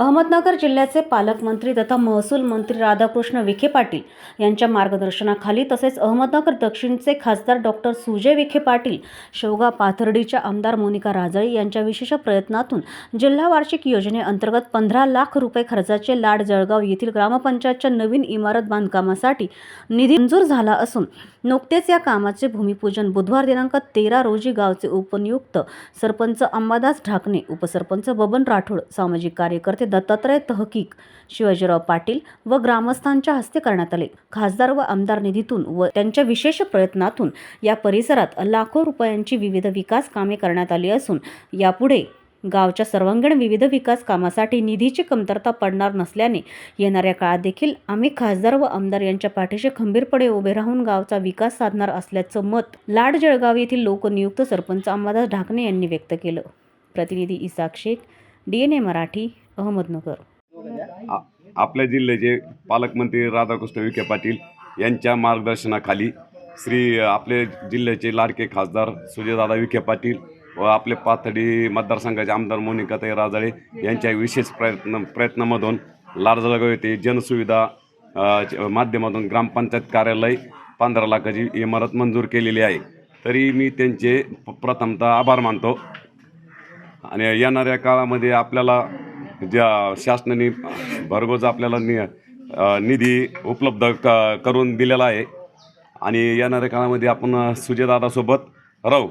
अहमदनगर जिल्ह्याचे पालकमंत्री तथा महसूल मंत्री राधाकृष्ण विखे पाटील यांच्या मार्गदर्शनाखाली तसेच अहमदनगर दक्षिणचे खासदार डॉक्टर सुजय विखे पाटील शेवगा पाथर्डीच्या आमदार मोनिका राजळी यांच्या विशेष प्रयत्नातून जिल्हा वार्षिक योजनेअंतर्गत पंधरा लाख रुपये खर्चाचे लाड जळगाव येथील ग्रामपंचायतच्या नवीन इमारत बांधकामासाठी निधी मंजूर झाला असून नुकतेच या कामाचे भूमिपूजन बुधवार दिनांक तेरा रोजी गावचे उपनियुक्त सरपंच अंबादास ढाकणे उपसरपंच बबन राठोड सामाजिक कार्यकर्ते दत्तात्रय तहकीक शिवाजीराव पाटील व ग्रामस्थांच्या हस्ते करण्यात आले. खासदार व आमदार निधीतून व त्यांच्या विशेष प्रयत्नातून या परिसरात लाखो रुपयांची विविध विकास कामे करण्यात आली असून यापुढे गावच्या सर्वांगीण विविध विकास कामासाठी निधीची कमतरता पडणार नसल्याने येणाऱ्या काळात देखील आम्ही खासदार व आमदार यांच्या पाठीशी खंबीरपणे उभे राहून गावचा विकास साधणार असल्याचं मत लाड जळगाव येथील लोकनियुक्त सरपंच अंबादास ढाकणे यांनी व्यक्त केलं. प्रतिनिधी Isak Shaikh D N A Marathi. Ahmednagar. आ- आपल्या जिल्ह्याचे पालकमंत्री राधाकृष्ण विखे पाटील यांच्या मार्गदर्शनाखाली श्री आपले जिल्ह्याचे लाडके खासदार सुजयदादा विखे पाटील व आपले पाथडी मतदारसंघाचे आमदार मोनिकाताई राजाळे यांच्या विशेष प्रयत्न प्रयत्नामधून लाडजळगाव येथे जनसुविधा अ, च- माध्यमातून ग्रामपंचायत कार्यालय पंधरा लाखाची इमारत मंजूर केलेली आहे. तरी मी त्यांचे प- प्रथमतः आभार मानतो. आणि येणाऱ्या काळामध्ये आपल्याला ज्या शासनाने भरघोस आपल्याला नि निधी उपलब्ध क करून दिलेला आहे. आणि येणाऱ्या काळामध्ये आपण सुजयदादासोबत राहू.